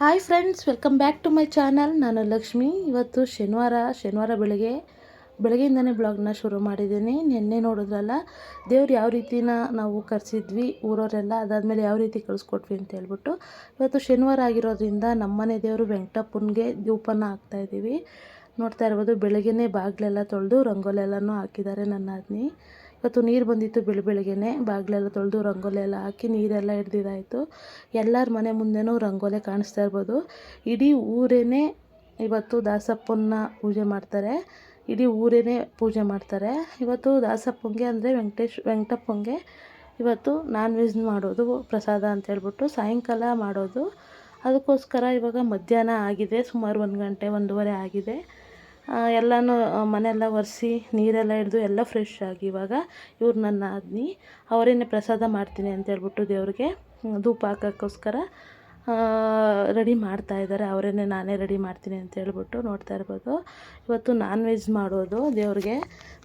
Hi friends welcome back to my channel ನಾನು ಲಕ್ಷ್ಮಿ. ಇವತ್ತು ಶನಿವಾರ ಶನಿವಾರ ಬೆಳಗ್ಗೆ, ಬೆಳಗ್ಗೆಯಿಂದನೇ ಬ್ಲಾಗ್ನ ಶುರು ಮಾಡಿದ್ದೀನಿ. ನಿನ್ನೆ ನೋಡಿದ್ರಲ್ಲ, ದೇವ್ರು ಯಾವ ರೀತಿನ ನಾವು ಕರೆಸಿದ್ವಿ, ಊರವರೆಲ್ಲ ಅದಾದಮೇಲೆ ಯಾವ ರೀತಿ ಕಳಿಸ್ಕೊಟ್ವಿ ಅಂತ ಹೇಳ್ಬಿಟ್ಟು, ಇವತ್ತು ಶನಿವಾರ ಆಗಿರೋದ್ರಿಂದ ನಮ್ಮನೆ ದೇವರು ವೆಂಕಟಪ್ಪನಿಗೆ ದೀಪಾನ ಹಾಕ್ತಾ ಇದ್ದೀವಿ. ನೋಡ್ತಾ ಇರ್ಬೋದು, ಬೆಳಗ್ಗೆನೇ ಬಾಗಿಲೆಲ್ಲ ತೊಳೆದು ರಂಗೋಲೆಲ್ಲನೂ ಹಾಕಿದ್ದಾರೆ ನನ್ನ ಆದ್ನಿ ಇವತ್ತು ನೀರು ಬಂದಿತ್ತು ಬೆಳ ಬೆಳಗ್ಗೆನೆ. ಬಾಗಿಲೆಲ್ಲ ತೊಳೆದು ರಂಗೋಲಿ ಎಲ್ಲ ಹಾಕಿ ನೀರೆಲ್ಲ ಹಿಡ್ದಿದ್ದಾಯಿತು. ಎಲ್ಲರ ಮನೆ ಮುಂದೆನೂ ರಂಗೋಲಿ ಕಾಣಿಸ್ತಾ ಇರ್ಬೋದು. ಇಡೀ ಊರೇ ಇವತ್ತು ದಾಸಪ್ಪನ ಪೂಜೆ ಮಾಡ್ತಾರೆ. ಇಡೀ ಊರೇ ಪೂಜೆ ಮಾಡ್ತಾರೆ. ಇವತ್ತು ದಾಸಪ್ಪಂಗೆ ಅಂದರೆ ವೆಂಕಟೇಶ್, ವೆಂಕಟಪ್ಪಂಗೆ ಇವತ್ತು ನಾನ್ ವೆಜ್ ಮಾಡೋದು ಪ್ರಸಾದ ಅಂತ ಹೇಳ್ಬಿಟ್ಟು ಸಾಯಂಕಾಲ ಮಾಡೋದು. ಅದಕ್ಕೋಸ್ಕರ ಇವಾಗ ಮಧ್ಯಾಹ್ನ ಆಗಿದೆ. ಸುಮಾರು ಒಂದು ಗಂಟೆ, ಒಂದೂವರೆ ಆಗಿದೆ. ಎಲ್ಲನೂ ಮನೆಯೆಲ್ಲ ಒರೆಸಿ ನೀರೆಲ್ಲ ಹಿಡ್ದು ಎಲ್ಲ ಫ್ರೆಶ್ ಆಗಿ ಇವಾಗ ಇವ್ರು ನನ್ನ ನಾದಿನಿ ಅವರೇನೆ ಪ್ರಸಾದ ಮಾಡ್ತೀನಿ ಅಂತ ಹೇಳ್ಬಿಟ್ಟು ದೇವ್ರಿಗೆ ಧೂಪ ಹಾಕೋಕ್ಕೋಸ್ಕರ ರೆಡಿ ಮಾಡ್ತಾ ಇದ್ದಾರೆ ಅವರೇನೆ ನಾನೇ ರೆಡಿ ಮಾಡ್ತೀನಿ ಅಂತ ಹೇಳ್ಬಿಟ್ಟು ನೋಡ್ತಾ ಇರ್ಬೋದು. ಇವತ್ತು ನಾನ್ ವೆಜ್ ಮಾಡೋದು ದೇವ್ರಿಗೆ,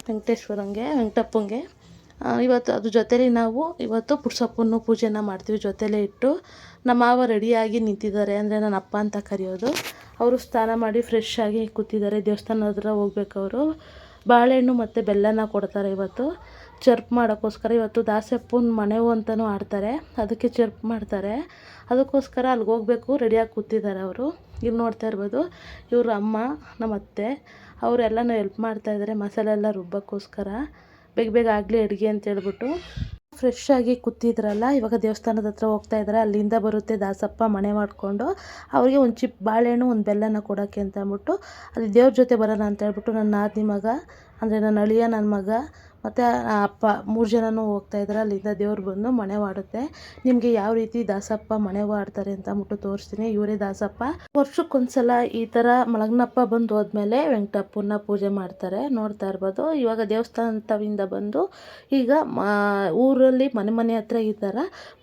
ವೆಂಕಟೇಶ್ವರಂಗೆ, ವೆಂಕಟಪ್ಪಂಗೆ. ಇವತ್ತು ಅದ್ರ ಜೊತೇಲಿ ನಾವು ಇವತ್ತು ಪುಟ್ಸಪ್ಪನ್ನು ಪೂಜೆನ ಮಾಡ್ತೀವಿ. ಜೊತೇಲೆ ಇಟ್ಟು ನಮ್ಮ ಮಾವ ರೆಡಿಯಾಗಿ ನಿಂತಿದ್ದಾರೆ ಅಂದರೆ ನನ್ನ ಅಪ್ಪ ಅಂತ ಕರೆಯೋದು. ಅವರು ಸ್ನಾನ ಮಾಡಿ ಫ್ರೆಶ್ ಆಗಿ ಕೂತಿದ್ದಾರೆ. ದೇವಸ್ಥಾನ ಹತ್ರ ಹೋಗ್ಬೇಕು ಅವರು. ಬಾಳೆಹಣ್ಣು ಮತ್ತು ಬೆಲ್ಲನ ಕೊಡ್ತಾರೆ ಇವತ್ತು. ಚರ್ಪ್ ಮಾಡೋಕ್ಕೋಸ್ಕರ ಇವತ್ತು ದಾಸಪ್ಪನ ಮನೆವು ಅಂತಲೂ ಆಡ್ತಾರೆ. ಅದಕ್ಕೆ ಚರ್ಪ್ ಮಾಡ್ತಾರೆ. ಅದಕ್ಕೋಸ್ಕರ ಅಲ್ಲಿಗೆ ಹೋಗ್ಬೇಕು. ರೆಡಿಯಾಗಿ ಕೂತಿದ್ದಾರೆ ಅವರು. ಇಲ್ಲಿ ನೋಡ್ತಾ ಇರ್ಬೋದು. ಇವರು ಅಮ್ಮ ನಮ್ಮ ಅತ್ತೆ, ಅವರೆಲ್ಲನೂ ಹೆಲ್ಪ್ ಮಾಡ್ತಾಯಿದ್ದಾರೆ ಮಸಾಲೆ ಎಲ್ಲ ರುಬ್ಬೋಕ್ಕೋಸ್ಕರ. ಬೇಗ ಬೇಗ ಆಗಲಿ ಅಡುಗೆ ಅಂತ ಹೇಳ್ಬಿಟ್ಟು. ಫ್ರೆಶ್ ಆಗಿ ಕೂತಿದ್ರಲ್ಲ, ಇವಾಗ ದೇವಸ್ಥಾನದ ಹತ್ರ ಹೋಗ್ತಾ ಇದ್ದಾರೆ ಅಲ್ಲಿಂದ ಬರುತ್ತೆ ದಾಸಪ್ಪ ಮನೆ ಮಾಡಿಕೊಂಡು, ಅವರಿಗೆ ಒಂದು ಚಿಪ್ ಬಾಳೆಹಣ್ಣು, ಒಂದು ಬೆಲ್ಲನ ಕೊಡೋಕ್ಕೆ ಅಂತ ಅಂದ್ಬಿಟ್ಟು, ಅಲ್ಲಿ ದೇವ್ರ ಜೊತೆ ಬರೋಣ ಅಂತ ಹೇಳ್ಬಿಟ್ಟು ನನ್ನ ನಾದಿನಿ ಮಗ ಅಂದರೆ ನನ್ನ ಅಳಿಯ, ನನ್ನ ಮಗ ಮತ್ತು ಅಪ್ಪ ಮೂರು ಜನನೂ ಹೋಗ್ತಾ ಇದ್ದಾರೆ ಅಲ್ಲಿಂದ ದೇವ್ರು ಬಂದು ಮನೆ ಮಾಡುತ್ತೆ ನಿಮಗೆ ಯಾವ ರೀತಿ ದಾಸಪ್ಪ ಮನೆ ಆಡ್ತಾರೆ ಅಂತ ಅಂದ್ಬಿಟ್ಟು ತೋರಿಸ್ತೀನಿ. ಇವರೇ ದಾಸಪ್ಪ. ವರ್ಷಕ್ಕೊಂದ್ಸಲ ಈ ಥರ ಮಲಗ್ನಪ್ಪ ಬಂದು ಹೋದ್ಮೇಲೆ ವೆಂಕಟಪ್ಪನ ಪೂಜೆ ಮಾಡ್ತಾರೆ. ನೋಡ್ತಾ ಇರ್ಬೋದು. ಇವಾಗ ದೇವಸ್ಥಾನದಿಂದ ಬಂದು ಈಗ ಊರಲ್ಲಿ ಮನೆ ಮನೆ ಹತ್ರ ಈ ಥರ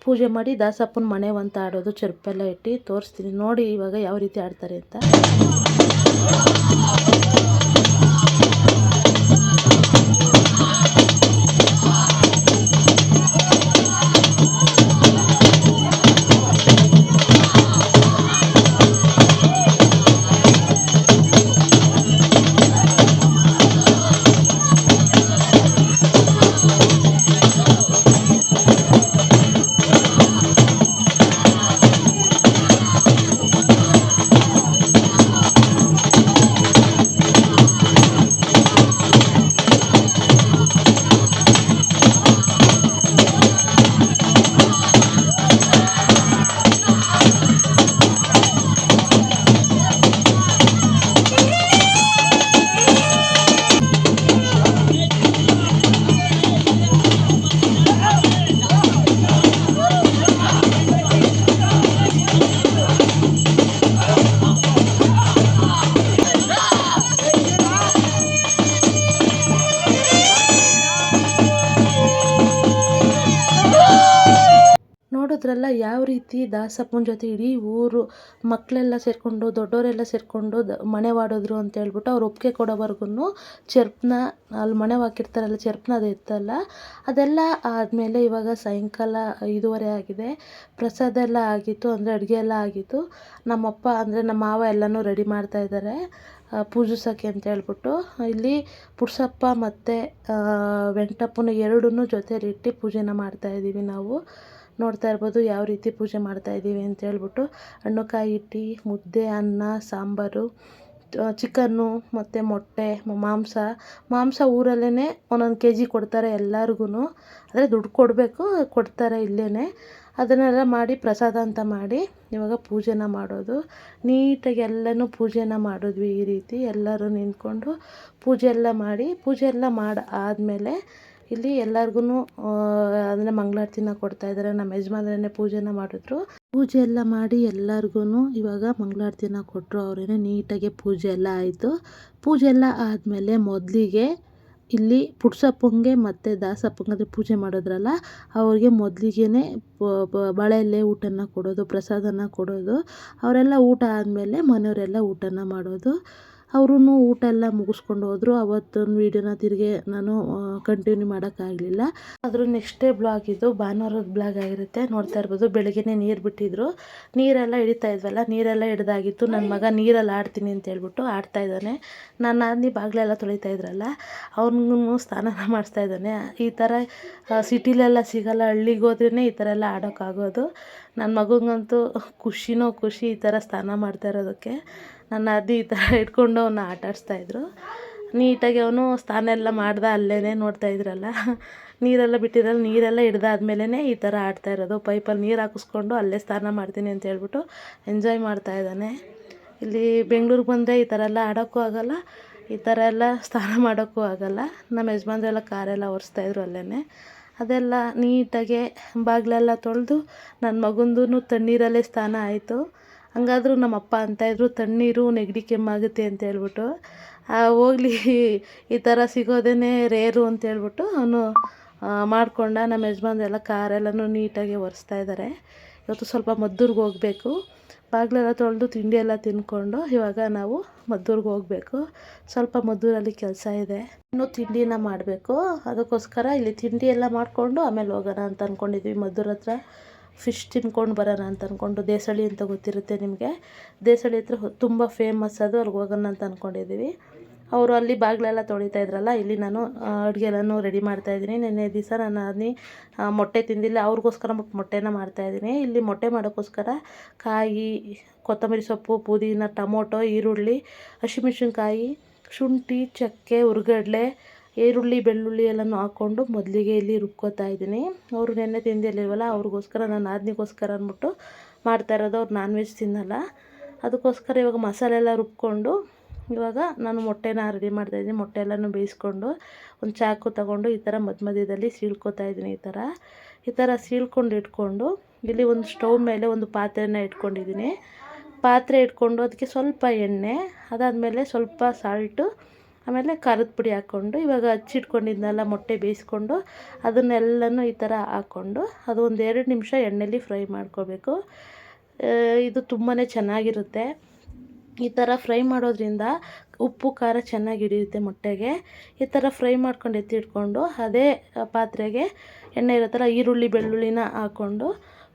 ಪೂಜೆ ಮಾಡಿ ದಾಸಪ್ಪನ ಮನೆ ಅಂತ ಆಡೋದು ಚೆರುಪೆಲ್ಲ ಇಟ್ಟು ತೋರಿಸ್ತೀನಿ. ನೋಡಿ ಇವಾಗ ಯಾವ ರೀತಿ ಆಡ್ತಾರೆ ಅಂತ. ಯಾವ ರೀತಿ ದಾಸಪ್ಪನ ಜೊತೆ ಇಡೀ ಊರು ಮಕ್ಕಳೆಲ್ಲ ಸೇರಿಕೊಂಡು ದೊಡ್ಡವರೆಲ್ಲ ಸೇರಿಕೊಂಡು ದ, ಮನೆ ಮಾಡಿದ್ರು ಅಂತ ಹೇಳ್ಬಿಟ್ಟು ಅವ್ರು ಒಪ್ಪಿಗೆ ಕೊಡೋವರೆಗೂ ಚರ್ಪ್ನ, ಅಲ್ಲಿ ಮನೆ ಹಾಕಿರ್ತಾರಲ್ಲ, ಚರ್ಪ್ನ ಅದು ಇತ್ತಲ್ಲ. ಅದೆಲ್ಲ ಆದಮೇಲೆ ಇವಾಗ ಸಾಯಂಕಾಲ ಐದೂವರೆ ಆಗಿದೆ. ಪ್ರಸಾದ ಎಲ್ಲ ಆಗಿತ್ತು, ಅಂದರೆ ಅಡುಗೆ ಎಲ್ಲ ಆಗಿತ್ತು. ನಮ್ಮಪ್ಪ, ಅಂದರೆ ನಮ್ಮ ಮಾವ ಎಲ್ಲನೂ ರೆಡಿ ಮಾಡ್ತಾ ಇದ್ದಾರೆ. ಪೂಜಿಸೋಕ್ಕೆ ಅಂತ ಹೇಳ್ಬಿಟ್ಟು. ಇಲ್ಲಿ ಪುಡ್ಸಪ್ಪ ಮತ್ತು ವೆಂಕಟಪ್ಪನ ಎರಡನ್ನೂ ಜೊತೆಲಿಟ್ಟು ಪೂಜೆನ ಮಾಡ್ತಾಯಿದ್ದೀವಿ ನಾವು. ನೋಡ್ತಾ ಇರ್ಬೋದು ಯಾವ ರೀತಿ ಪೂಜೆ ಮಾಡ್ತಾ ಇದ್ದೀವಿ ಅಂತ ಹೇಳ್ಬಿಟ್ಟು ಹಣ್ಣು ಕಾಯಿ ಇಟ್ಟು ಮುದ್ದೆ, ಅನ್ನ, ಸಾಂಬಾರು ಚಿಕನ್ನು ಮತ್ತು ಮೊಟ್ಟೆ ಮಾಂಸ. ಮಾಂಸ ಊರಲ್ಲೇ ಒಂದೊಂದು ಕೆ ಜಿ ಕೊಡ್ತಾರೆ ಎಲ್ಲರಿಗೂ ಅಂದರೆ ದುಡ್ಡು ಕೊಡಬೇಕು, ಕೊಡ್ತಾರೆ ಇಲ್ಲೇ ಅದನ್ನೆಲ್ಲ ಮಾಡಿ ಪ್ರಸಾದ ಅಂತ ಮಾಡಿ ಇವಾಗ ಪೂಜೆನ ಮಾಡೋದು. ನೀಟಾಗಿ ಎಲ್ಲನೂ ಪೂಜೆನ ಮಾಡಿದ್ವಿ ಈ ರೀತಿ. ಎಲ್ಲರೂ ನಿಂತ್ಕೊಂಡು ಪೂಜೆ ಎಲ್ಲ ಮಾಡಿ, ಪೂಜೆ ಎಲ್ಲ ಮಾಡಿ, ಆದಮೇಲೆ ಇಲ್ಲಿ ಎಲ್ಲರಿಗೂ ಅಂದರೆ ಮಂಗಳಾರತಿನ ಕೊಡ್ತಾ ಇದ್ದಾರೆ ನಮ್ಮ ಯಜಮಾನ್ರೇ ಪೂಜೆನ ಮಾಡಿದ್ರು. ಪೂಜೆ ಎಲ್ಲ ಮಾಡಿ ಎಲ್ಲರಿಗೂ ಇವಾಗ ಮಂಗಳಾರತಿನ ಕೊಟ್ಟರು ಅವರೇನೆ. ನೀಟಾಗಿ ಪೂಜೆ ಎಲ್ಲ ಆಯಿತು. ಪೂಜೆ ಎಲ್ಲ ಆದಮೇಲೆ ಮೊದಲಿಗೆ ಇಲ್ಲಿ ಪುಟ್ಸಪ್ಪಂಗೆ ಮತ್ತು ದಾಸಪ್ಪಂಗೆ ಪೂಜೆ ಮಾಡೋದ್ರಲ್ಲ, ಅವ್ರಿಗೆ ಮೊದಲಿಗೆ ಬಳೆಯಲ್ಲಿ ಊಟನ ಕೊಡೋದು, ಪ್ರಸಾದನ ಕೊಡೋದು. ಅವರೆಲ್ಲ ಊಟ ಆದಮೇಲೆ ಮನೆಯವರೆಲ್ಲ ಊಟನ ಮಾಡೋದು. ಅವರು ಊಟ ಎಲ್ಲ ಮುಗಿಸ್ಕೊಂಡು ಹೋದರು. ಅವತ್ತೊಂದು ವೀಡಿಯೋನ ತಿರುಗಿ ನಾನು ಕಂಟಿನ್ಯೂ ಮಾಡೋಕ್ಕಾಗಲಿಲ್ಲ. ಆದರೂ ನೆಕ್ಸ್ಟ್ ಡೇ ಬ್ಲಾಗ್ ಇದು. ಭಾನುವಾರದ ಬ್ಲಾಗ್ ಆಗಿರುತ್ತೆ. ನೋಡ್ತಾ ಇರ್ಬೋದು. ಬೆಳಗ್ಗೆನೇ ನೀರು ಬಿಟ್ಟಿದ್ರು. ನೀರೆಲ್ಲ ಹಿಡಿತಾ ಇದ್ವಲ್ಲ? ನೀರೆಲ್ಲ ಹಿಡ್ದಾಗಿತ್ತು. ನನ್ನ ಮಗ ನೀರಲ್ಲಿ ಆಡ್ತೀನಿ ಅಂತ ಹೇಳ್ಬಿಟ್ಟು ಆಡ್ತಾ ಇದ್ದಾನೆ. ನನ್ನ ನಾದಿನಿ ಬಾಗಿಲೆಲ್ಲ ತೊಳಿತಾ ಇದ್ರಲ್ಲ? ಅವ್ನಿಗೂ ಸ್ನಾನ ಮಾಡಿಸ್ತಾ ಇದ್ದಾನೆ. ಈ ಥರ ಸಿಟಿಲೆಲ್ಲ ಸಿಗಲ್ಲ. ಹಳ್ಳಿಗೆ ಹೋದ್ರೇ ಈ ಥರ ಎಲ್ಲ ಆಡೋಕ್ಕಾಗೋದು. ನನ್ನ ಮಗಂಗಂತೂ ಖುಷಿನೋ ಖುಷಿ ಈ ಥರ ಸ್ನಾನ ಮಾಡ್ತಾ ಇರೋದಕ್ಕೆ ನನ್ನ ಅದಿ ಈ ಥರ ಇಟ್ಕೊಂಡು ಅವನ್ನ ಆಟ ಆಡಿಸ್ತಾಯಿದ್ರು ನೀಟಾಗಿ ಅವನು ಸ್ನಾನ ಎಲ್ಲ ಮಾಡ್ದೆ ಅಲ್ಲೇ ನೋಡ್ತಾ ಇದ್ರಲ್ಲ. ನೀರೆಲ್ಲ ಬಿಟ್ಟಿರಲ್ಲ ನೀರೆಲ್ಲ ಹಿಡ್ದಾದ್ಮೇಲೇ ಈ ಥರ ಆಡ್ತಾ ಇರೋದು. ಪೈಪಲ್ಲಿ ನೀರು ಹಾಕಿಸ್ಕೊಂಡು ಅಲ್ಲೇ ಸ್ನಾನ ಮಾಡ್ತೀನಿ ಅಂತ ಹೇಳ್ಬಿಟ್ಟು ಎಂಜಾಯ್ ಮಾಡ್ತಾ ಇದ್ದಾನೆ. ಇಲ್ಲಿ ಬೆಂಗ್ಳೂರಿಗೆ ಬಂದರೆ ಈ ಥರ ಎಲ್ಲ ಆಡೋಕ್ಕೂ ಆಗೋಲ್ಲ, ಈ ಥರ ಎಲ್ಲ ಸ್ನಾನ ಮಾಡೋಕ್ಕೂ ಆಗೋಲ್ಲ. ನಮ್ಮ ಯಜಮಾನ್ರೆಲ್ಲ ಕಾರೆಲ್ಲ ಒರೆಸ್ತಾಯಿದ್ರು ಅಲ್ಲೇ ಅದೆಲ್ಲ ನೀಟಾಗೆ ಬಾಗಿಲೆಲ್ಲ ತೊಳೆದು ನನ್ನ ಮಗಂದೂ ತಣ್ಣೀರಲ್ಲೇ ಸ್ನಾನ ಆಯಿತು. ಹಂಗಾದ್ರೂ ನಮ್ಮ ಅಪ್ಪ ಅಂತಾಯಿದ್ರು ತಣ್ಣೀರು ನೆಗಡಿ ಕೆಮ್ಮಾಗುತ್ತೆ ಅಂತ ಹೇಳ್ಬಿಟ್ಟು ಹೋಗ್ಲಿ, ಈ ಥರ ಸಿಗೋದೇ ರೇರು ಅಂತ ಹೇಳ್ಬಿಟ್ಟು ಅವನು ಮಾಡ್ಕೊಂಡ ನಮ್ಮ ಯಜಮಾನ್ರೆಲ್ಲ ಕಾರೆಲ್ಲನೂ ನೀಟಾಗಿ ಒರೆಸ್ತಾ ಇದ್ದಾರೆ ಇವತ್ತು ಸ್ವಲ್ಪ ಮದ್ದೂರಿಗೆ ಹೋಗಬೇಕು. ಬಾಗಿಲೆಲ್ಲ ತೊಳೆದು ತಿಂಡಿ ಎಲ್ಲ ತಿಂದ್ಕೊಂಡು ಇವಾಗ ನಾವು ಮದ್ದೂರಿಗೆ ಹೋಗಬೇಕು. ಸ್ವಲ್ಪ ಮದ್ದೂರಲ್ಲಿ ಕೆಲಸ ಇದೆ. ಇನ್ನೂ ತಿಂಡಿನ ಮಾಡಬೇಕು. ಅದಕ್ಕೋಸ್ಕರ ಇಲ್ಲಿ ತಿಂಡಿ ಎಲ್ಲ ಮಾಡಿಕೊಂಡು ಆಮೇಲೆ ಹೋಗೋಣ ಅಂತ ಅಂದ್ಕೊಂಡಿದ್ವಿ ಮದ್ದೂರ ಹತ್ರ ಫಿಶ್ ತಿನ್ಕೊಂಡು ಬರೋಣ ಅಂತ ಅಂದ್ಕೊಂಡು ದೇಸಳಿ ಅಂತ ಗೊತ್ತಿರುತ್ತೆ ನಿಮಗೆ. ದೇಸಳಿ ಹತ್ರ ತುಂಬ ಫೇಮಸ್ ಅದು. ಅಲ್ಲಿಗೆ ಹೋಗೋಣ ಅಂತ ಅಂದ್ಕೊಂಡಿದ್ದೀವಿ ಅವರು ಅಲ್ಲಿ ಬಾಗಿಲೆಲ್ಲ ತೊಳಿತಾ ಇದ್ರಲ್ಲ, ಇಲ್ಲಿ ನಾನು ಅಡುಗೆ ರೆಡಿ ರೆಡಿ ಮಾಡ್ತಾಯಿದ್ದೀನಿ ನೆನ್ನೆ ದಿವಸ ನಾನು ಅದನ್ನ ಮೊಟ್ಟೆ ತಿಂದಿಲ್ಲ, ಅವ್ರಿಗೋಸ್ಕರ ಮೊಟ್ಟೆನ ಮಾಡ್ತಾಯಿದ್ದೀನಿ ಇಲ್ಲಿ ಮೊಟ್ಟೆ ಮಾಡೋಕ್ಕೋಸ್ಕರ ಕಾಯಿ, ಕೊತ್ತಂಬರಿ ಸೊಪ್ಪು, ಪುದೀನ, ಟೊಮೊಟೊ, ಈರುಳ್ಳಿ, ಹಸಿಮೆಣ್ಸಿನ್ಕಾಯಿ, ಶುಂಠಿ, ಚಕ್ಕೆ, ಉರ್ಗಡ್ಲೆ, ಈರುಳ್ಳಿ, ಬೆಳ್ಳುಳ್ಳಿ ಎಲ್ಲನೂ ಹಾಕ್ಕೊಂಡು ಮೊದಲಿಗೆ ಇಲ್ಲಿ ರುಬ್ಕೋತಾ ಇದ್ದೀನಿ. ಅವರು ನೆನ್ನೆ ತಿಂದಿಲ್ಲವಲ್ಲ ಅವ್ರಿಗೋಸ್ಕರ ನಾನು ಆದ್ನಿಗೋಸ್ಕರ ಅಂದ್ಬಿಟ್ಟು ಮಾಡ್ತಾ ಇರೋದು, ಅವ್ರು ನಾನ್ ವೆಜ್ ತಿನ್ನಲ್ಲ. ಅದಕ್ಕೋಸ್ಕರ ಇವಾಗ ಮಸಾಲೆ ಎಲ್ಲ ರುಬ್ಕೊಂಡು ಇವಾಗ ನಾನು ಮೊಟ್ಟೆನ ರೆಡಿ ಮಾಡ್ತಾಯಿದ್ದೀನಿ ಮೊಟ್ಟೆ ಎಲ್ಲನೂ ಬೇಯಿಸ್ಕೊಂಡು ಒಂದು ಚಾಕು ತಗೊಂಡು ಈ ಥರ ಮಧ್ಯ ಮಧ್ಯದಲ್ಲಿ ಸೀಳ್ಕೊತಾ ಇದ್ದೀನಿ ಈ ಥರ. ಈ ಥರ ಸೀಳ್ಕೊಂಡು ಇಟ್ಕೊಂಡು ಇಲ್ಲಿ ಒಂದು ಸ್ಟವ್ ಮೇಲೆ ಒಂದು ಪಾತ್ರೆನ ಇಟ್ಕೊಂಡಿದ್ದೀನಿ. ಪಾತ್ರೆ ಇಟ್ಕೊಂಡು ಅದಕ್ಕೆ ಸ್ವಲ್ಪ ಎಣ್ಣೆ, ಅದಾದಮೇಲೆ ಸ್ವಲ್ಪ ಸಾಲ್ಟು ಆಮೇಲೆ ಖಾರದ ಪುಡಿ ಹಾಕ್ಕೊಂಡು ಇವಾಗ ಹಚ್ಚಿಟ್ಕೊಂಡಿದ್ದನ್ನೆಲ್ಲ ಮೊಟ್ಟೆ ಬೇಯಿಸ್ಕೊಂಡು ಅದನ್ನೆಲ್ಲನೂ ಈ ಥರ ಹಾಕ್ಕೊಂಡು ಅದು ಒಂದು ಎರಡು ನಿಮಿಷ ಎಣ್ಣೆಲಿ ಫ್ರೈ ಮಾಡ್ಕೋಬೇಕು. ಇದು ತುಂಬಾ ಚೆನ್ನಾಗಿರುತ್ತೆ. ಈ ಥರ ಫ್ರೈ ಮಾಡೋದ್ರಿಂದ ಉಪ್ಪು, ಖಾರ ಚೆನ್ನಾಗಿ ಹಿಡಿಯುತ್ತೆ ಮೊಟ್ಟೆಗೆ. ಈ ಥರ ಫ್ರೈ ಮಾಡ್ಕೊಂಡು ಎತ್ತಿಟ್ಕೊಂಡು ಅದೇ ಪಾತ್ರೆಗೆ ಎಣ್ಣೆ ಇರೋ ಥರ ಈರುಳ್ಳಿ, ಬೆಳ್ಳುಳ್ಳಿನ ಹಾಕ್ಕೊಂಡು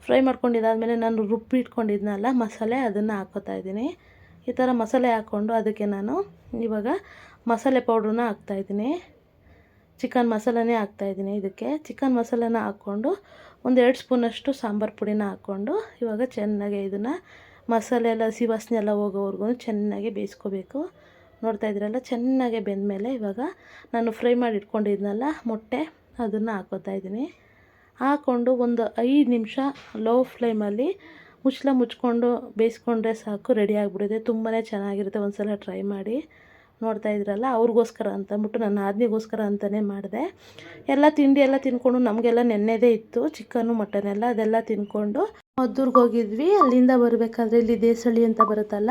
ಫ್ರೈ ಮಾಡ್ಕೊಂಡಿದ್ದಾದಮೇಲೆ ನಾನು ರುಬ್ಬಿ ಇಟ್ಕೊಂಡಿದ್ನಲ್ಲ ಮಸಾಲೆ ಅದನ್ನು ಹಾಕೋತಾ ಇದ್ದೀನಿ. ಈ ಥರ ಮಸಾಲೆ ಹಾಕ್ಕೊಂಡು ಅದಕ್ಕೆ ನಾನು ಇವಾಗ ಮಸಾಲೆ ಪೌಡ್ರನ್ನ ಹಾಕ್ತಾಯಿದ್ದೀನಿ ಚಿಕನ್ ಮಸಾಲನೇ ಹಾಕ್ತಾಯಿದ್ದೀನಿ ಇದಕ್ಕೆ. ಚಿಕನ್ ಮಸಾಲೆನ ಹಾಕ್ಕೊಂಡು ಒಂದು ಎರಡು ಸ್ಪೂನಷ್ಟು ಸಾಂಬಾರು ಪುಡಿನ ಹಾಕ್ಕೊಂಡು ಇವಾಗ ಚೆನ್ನಾಗಿ ಇದನ್ನು ಮಸಾಲೆ ಎಲ್ಲ ಹಸಿ ವಾಸನೆ ಎಲ್ಲ ಹೋಗೋವರೆಗೂ ಚೆನ್ನಾಗಿ ಬೇಯಿಸ್ಕೋಬೇಕು. ನೋಡ್ತಾ ಇದ್ರಲ್ಲ ಚೆನ್ನಾಗೆ ಬೆಂದಮೇಲೆ ಇವಾಗ ನಾನು ಫ್ರೈ ಮಾಡಿ ಇಟ್ಕೊಂಡಿದ್ನಲ್ಲ, ಮೊಟ್ಟೆ ಅದನ್ನು ಹಾಕೋತಾ ಇದ್ದೀನಿ. ಹಾಕ್ಕೊಂಡು ಒಂದು ಐದು ನಿಮಿಷ ಲೋ ಫ್ಲೇಮಲ್ಲಿ ಮುಚ್ಚಲ ಮುಚ್ಕೊಂಡು ಬೇಯಿಸ್ಕೊಂಡ್ರೆ ಸಾಕು, ರೆಡಿ ಆಗಿಬಿಡುತ್ತೆ. ತುಂಬಾ ಚೆನ್ನಾಗಿರುತ್ತೆ ಒಂದು ಸಲ ಟ್ರೈ ಮಾಡಿ. ನೋಡ್ತಾ ಇದ್ರಲ್ಲ ಅವ್ರಿಗೋಸ್ಕರ ಅಂತ ಅಂದ್ಬಿಟ್ಟು ನನ್ನ ಆದ್ನಿಗೋಸ್ಕರ ಅಂತಲೇ ಮಾಡಿದೆ. ಎಲ್ಲ ತಿಂಡಿ ಎಲ್ಲ ತಿನ್ಕೊಂಡು ನಮಗೆಲ್ಲ ನೆನ್ನೆದೇ ಇತ್ತು ಚಿಕನ್ನು ಮಟನ್ ಎಲ್ಲ ಅದೆಲ್ಲ ತಿನ್ಕೊಂಡು ಮದ್ದೂರ್ಗೆ ಹೋಗಿದ್ವಿ. ಅಲ್ಲಿಂದ ಬರಬೇಕಾದ್ರೆ ಇಲ್ಲಿ ದೇಸಳಿ ಅಂತ ಬರುತ್ತಲ್ಲ,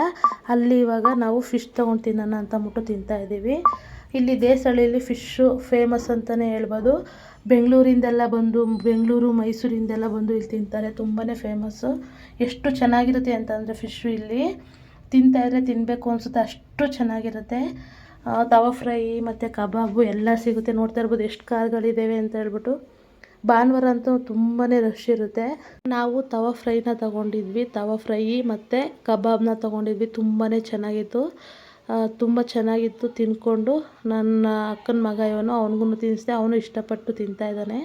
ಅಲ್ಲಿ ಇವಾಗ ನಾವು ಫಿಶ್ ತೊಗೊಂಡು ತಿನ್ನೋಣ ಅಂತ ಅಂದ್ಬಿಟ್ಟು ತಿಂತಾಯಿದ್ದೀವಿ ಇಲ್ಲಿ ದೇಸಳಿಲಿ ಫಿಶ್ಶು ಫೇಮಸ್ ಅಂತಲೇ ಹೇಳ್ಬೋದು. ಬೆಂಗಳೂರಿಂದೆಲ್ಲ ಬಂದು, ಬೆಂಗಳೂರು, ಮೈಸೂರಿಂದೆಲ್ಲ ಬಂದು ಇಲ್ಲಿ ತಿಂತಾರೆ. ತುಂಬಾ ಫೇಮಸ್ಸು ಎಷ್ಟು ಚೆನ್ನಾಗಿರುತ್ತೆ ಅಂತಂದರೆ ಫಿಶ್ಶು ಇಲ್ಲಿ. ತಿಂತಾ ಇದ್ರೆ ತಿನ್ನಬೇಕು ಅನಿಸುತ್ತೆ, ಅಷ್ಟು ಚೆನ್ನಾಗಿರುತ್ತೆ. ತವಾ ಫ್ರೈ ಮತ್ತು ಕಬಾಬು ಎಲ್ಲ ಸಿಗುತ್ತೆ. ನೋಡ್ತಾ ಇರ್ಬೋದು ಎಷ್ಟು ಕಾರ್ಗಳಿದ್ದಾವೆ ಅಂತ ಹೇಳ್ಬಿಟ್ಟು. ಭಾನುವಾರ ಅಂತೂ ತುಂಬಾ ರಶ್ ಇರುತ್ತೆ. ನಾವು ತವಾ ಫ್ರೈನ ತಗೊಂಡಿದ್ವಿ. ತವಾ ಫ್ರೈ ಮತ್ತು ಕಬಾಬ್ನ ತಗೊಂಡಿದ್ವಿ. ತುಂಬಾ ಚೆನ್ನಾಗಿತ್ತು. ತುಂಬ ಚೆನ್ನಾಗಿತ್ತು ತಿಂದ್ಕೊಂಡು ನನ್ನ ಅಕ್ಕನ ಮಗ ಇವನು ಅವನಿಗೂ ತಿನ್ನಿಸ್ದೆ ಅವನು ಇಷ್ಟಪಟ್ಟು ತಿಂತಾಯಿದ್ದಾನೆ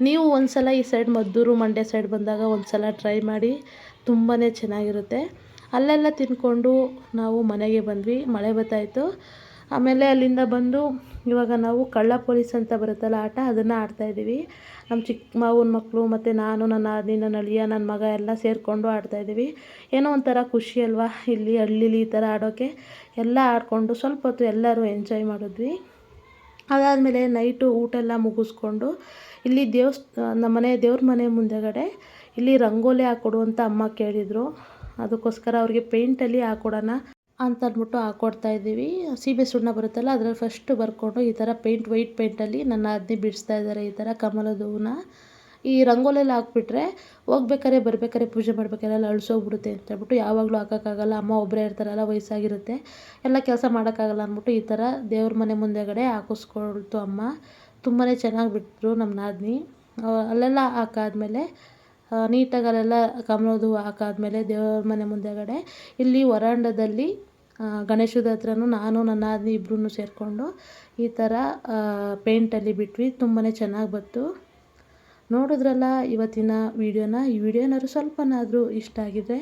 ನೀವು ಒಂದು ಸಲ ಈ ಸೈಡ್ ಮದ್ದೂರು ಮಂಡ್ಯ ಸೈಡ್ ಬಂದಾಗ ಒಂದು ಸಲ ಟ್ರೈ ಮಾಡಿ. ತುಂಬಾ ಚೆನ್ನಾಗಿರುತ್ತೆ. ಅಲ್ಲೆಲ್ಲ ತಿಂದ್ಕೊಂಡು ನಾವು ಮನೆಗೆ ಬಂದ್ವಿ. ಮಳೆ ಬರ್ತಾಯಿತ್ತು ಆಮೇಲೆ ಅಲ್ಲಿಂದ ಬಂದು ಇವಾಗ ನಾವು ಕಳ್ಳ ಪೊಲೀಸ್ ಅಂತ ಬರುತ್ತಲ್ಲ ಆಟ, ಅದನ್ನು ಆಡ್ತಾಯಿದ್ದೀವಿ ನಮ್ಮ ಚಿಕ್ಕ ಮಾವನ ಮಕ್ಕಳು ಮತ್ತು ನಾನು, ನನ್ನ ಅದಿ ನನ್ನ ಅಳಿಯ, ನನ್ನ ಮಗ ಎಲ್ಲ ಸೇರಿಕೊಂಡು ಆಡ್ತಾಯಿದ್ದೀವಿ ಏನೋ ಒಂಥರ ಖುಷಿ ಅಲ್ವಾ ಇಲ್ಲಿ ಹಳ್ಳಿಲಿ ಈ ಥರ ಆಡೋಕ್ಕೆ ಎಲ್ಲ ಆಡಿಕೊಂಡು ಸ್ವಲ್ಪ ಹೊತ್ತು ಎಲ್ಲರೂ ಎಂಜಾಯ್ ಮಾಡಿದ್ವಿ. ಅದಾದಮೇಲೆ ನೈಟು ಊಟ ಎಲ್ಲ ಮುಗಿಸ್ಕೊಂಡು ಇಲ್ಲಿ ದೇವಸ್ ನಮ್ಮನೆ ದೇವ್ರ ಮನೆ ಮುಂದೆಗಡೆ ಇಲ್ಲಿ ರಂಗೋಲಿ ಹಾಕ್ಕೊಡು ಅಂತ ಅಮ್ಮ ಕೇಳಿದರು. ಅದಕ್ಕೋಸ್ಕರ ಅವ್ರಿಗೆ ಪೇಂಟಲ್ಲಿ ಹಾಕ್ಕೊಡೋಣ ಅಂತ ಹಾಕ್ಕೊಡ್ತಾ ಇದ್ದೀವಿ. ಸೀಬೆ ಸುಣ್ಣ ಬರುತ್ತಲ್ಲ, ಅದ್ರಲ್ಲಿ ಫಸ್ಟು ಬರ್ಕೊಂಡು ಈ ಥರ ಪೇಂಟ್ ವೈಟ್ ಪೇಂಟಲ್ಲಿ ನನ್ನ ಅದನ್ನೇ ಬಿಡಿಸ್ತಾ ಇದ್ದಾರೆ, ಈ ಥರ ಕಮಲದ ಹೂವನ್ನ ಈ ರಂಗೋಲಿಯಲ್ಲಿ ಹಾಕ್ಬಿಟ್ರೆ ಹೋಗ್ಬೇಕಾರೆ, ಬರ್ಬೇಕಾರೆ, ಪೂಜೆ ಮಾಡ್ಬೇಕಾರೆ ಎಲ್ಲ ಅಳಿಸೋಗ್ಬಿಡುತ್ತೆ ಅಂತ ಹೇಳ್ಬಿಟ್ಟು ಯಾವಾಗಲೂ ಹಾಕೋಕ್ಕಾಗಲ್ಲ. ಅಮ್ಮ ಒಬ್ಬರೇ ಇರ್ತಾರಲ್ಲ, ವಯಸ್ಸಾಗಿರುತ್ತೆ. ಎಲ್ಲ ಕೆಲಸ ಮಾಡೋಕ್ಕಾಗಲ್ಲ ಅಂದ್ಬಿಟ್ಟು ಈ ಥರ ದೇವ್ರ ಮನೆ ಮುಂದೆಗಡೆ ಹಾಕಿಸ್ಕೊಳ್ತು ಅಮ್ಮ. ತುಂಬಾ ಚೆನ್ನಾಗಿ ಬಿಟ್ಟರು ನಮ್ಮ ನಾದಿನಿ. ಅಲ್ಲೆಲ್ಲ ಹಾಕಾದ್ಮೇಲೆ ನೀಟಾಗಿ ಅಲ್ಲೆಲ್ಲ ಕಮಲದ ಹೂವು ಹಾಕಾದ್ಮೇಲೆ ದೇವ್ರ ಮನೆ ಮುಂದೆಗಡೆ ಇಲ್ಲಿ ವರಾಂಡದಲ್ಲಿ ಗಣೇಶದ ಹತ್ರನೂ ನಾನು, ನನ್ನ ಆದ್ನಿ ಇಬ್ಬರೂ ಸೇರಿಕೊಂಡು ಈ ಥರ ಪೇಂಟಲ್ಲಿ ಬಿಟ್ವಿ. ತುಂಬಾ ಚೆನ್ನಾಗಿ ಬಂತು. ನೋಡಿದ್ರಲ್ಲ ಇವತ್ತಿನ ವೀಡಿಯೋನ. ಈ ವಿಡಿಯೋ ಏನಾದ್ರು ಸ್ವಲ್ಪನಾದರೂ ಇಷ್ಟ ಆಗಿದೆ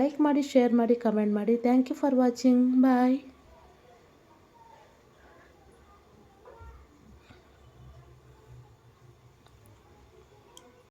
ಲೈಕ್ ಮಾಡಿ ಶೇರ್ ಮಾಡಿ ಕಮೆಂಟ್ ಮಾಡಿ. Thank you for watching bye